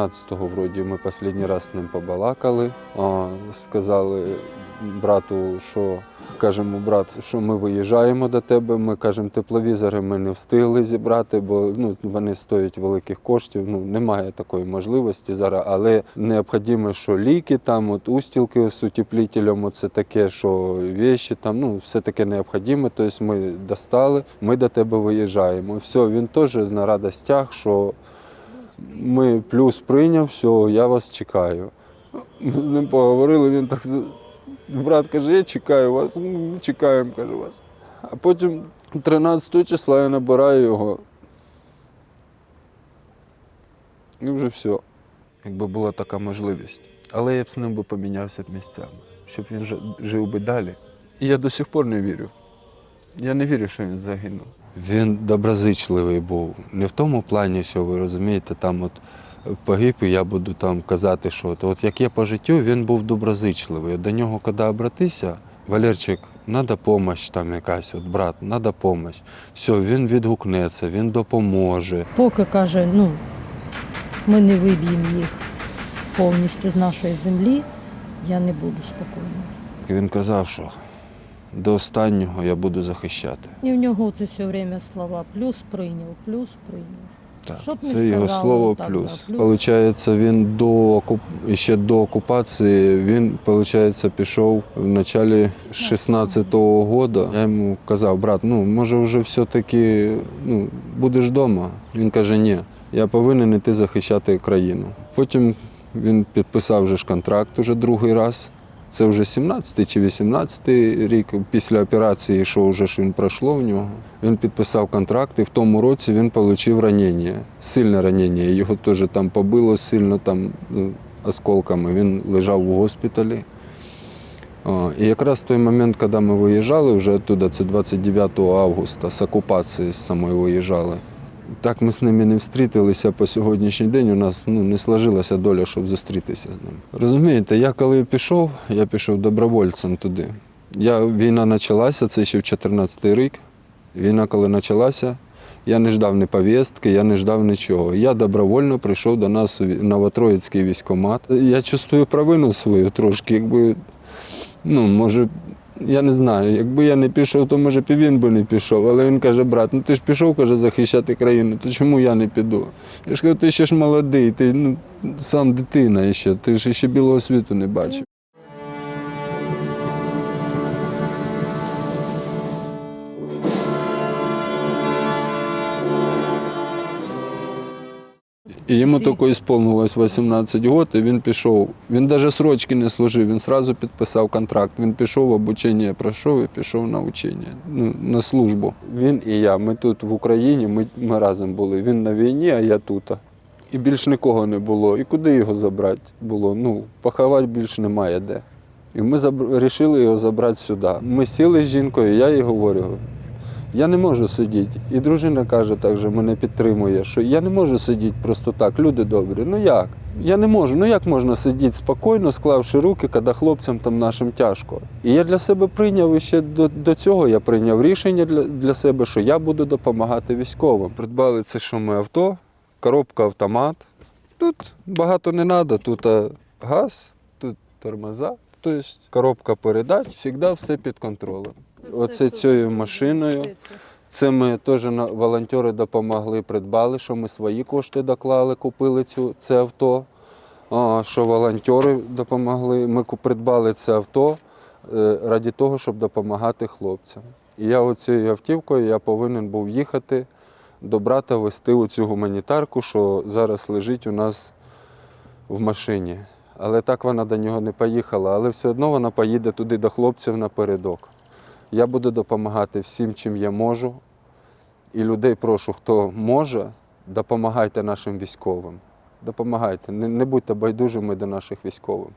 13-го вроді ми останній раз з ним побалакали. Сказали брату, що кажемо, брат, що ми виїжджаємо до тебе. Ми кажемо, тепловізори ми не встигли зібрати, бо ну, вони стоять великих коштів. Ну немає такої можливості зараз, але необхідно, що ліки там, от устілки з утеплителем, це таке, що віші там, ну все таке необхідне. Тобто ми достали, ми до тебе виїжджаємо. Все, він теж на радостях, що ми плюс прийняв, все, я вас чекаю. Ми з ним поговорили, він так. Брат каже, я чекаю вас, ми чекаємо, каже вас. А потім 13 числа я набираю його. І вже все. Якби була така можливість. Але я б з ним помінявся б місцями, щоб він жив би далі. І я до сих пор не вірю. Я не вірю, що він загинув. Він доброзичливий був. Не в тому плані, що ви розумієте, там от погиб, і я буду там казати, що то. От як я по життю, він був доброзичливий. До нього, коли обратися, Валерчик, треба допомога там якась, от брат, треба допомога. Все, він відгукнеться, він допоможе. Поки каже, ну ми не виб'ємо їх повністю з нашої землі, я не буду спокійна. Він казав, що до останнього я буду захищати. І в нього це все время слова. Плюс прийняв, плюс прийняв. Так, Щоб не це його сказали, слово так, плюс. да, плюс. Получається, він до окуп... ще до окупації він, получається, пішов в началі 16-го року. Я йому казав, брат, ну може вже все-таки ну, будеш вдома. Він каже, ні, я повинен іти захищати країну. Потім він підписав вже ж контракт уже другий раз. Це вже 17 чи 18 рік після операції, що вже ж він пройшло в нього. Він підписав контракт і в тому році він отримав ранення, сильне ранення. Його теж там побило сильно там, ну, осколками. Він лежав в госпіталі. О, і якраз в той момент, коли ми виїжджали вже оттуда, це 29 августа, з окупації самої виїжджали. Так ми з ними не встрітилися по сьогоднішній день. У нас ну, не сложилася доля, щоб зустрітися з ним. Розумієте, я коли пішов, я пішов добровольцем туди. Я, війна почалася, це ще в 14 рік. Війна, коли почалася, я не ждав ні повістки, я не ждав нічого. Я добровольно прийшов до нас у Новотроїцький військкомат. Я чувствую провину свою трошки, якби, ну, може, я не знаю, якби я не пішов, то може б і він би не пішов. Але він каже, брат, ну ти ж пішов, каже, захищати країну, то чому я не піду? Я ж кажу, ти ще ж молодий, ти ну, сам дитина ще, ти ж ще білого світу не бачив. І йому тільки сповнилось 18 років, і він пішов. Він навіть срочки не служив, він одразу підписав контракт. Він пішов, обучення пройшов і пішов на учення, ну, на службу. Він і я. Ми тут в Україні, ми, ми разом були. Він на війні, а я тут. І більш нікого не було. І куди його забрати було? Ну, поховати більш немає де. І ми вирішили його забрати сюди. Ми сіли з жінкою, я їй говорю, я не можу сидіти. І дружина каже також, мене підтримує, що я не можу сидіти просто так, люди добрі. Ну як? Я не можу. Ну як можна сидіти спокійно, склавши руки, коли хлопцям там нашим тяжко. І я для себе прийняв і ще до, до цього я прийняв рішення для, для себе, що я буду допомагати військовим. Придбали це, що ми авто, коробка автомат. Тут багато не треба, тут а, газ, тут тормоза. Тобто коробка передач, завжди все під контролем. Оце цією машиною. Це ми теж волонтери допомогли, придбали, що ми свої кошти доклали, купили цю, це авто. Що волонтери допомогли. Ми придбали це авто е, раді того, щоб допомагати хлопцям. І я оцією автівкою я повинен був їхати до брата вести оцю гуманітарку, що зараз лежить у нас в машині. Але так вона до нього не поїхала, але все одно вона поїде туди до хлопців напередок. Я буду допомагати всім, чим я можу. І людей прошу, хто може, допомагайте нашим військовим. Допомагайте, не, будьте байдужими до наших військових.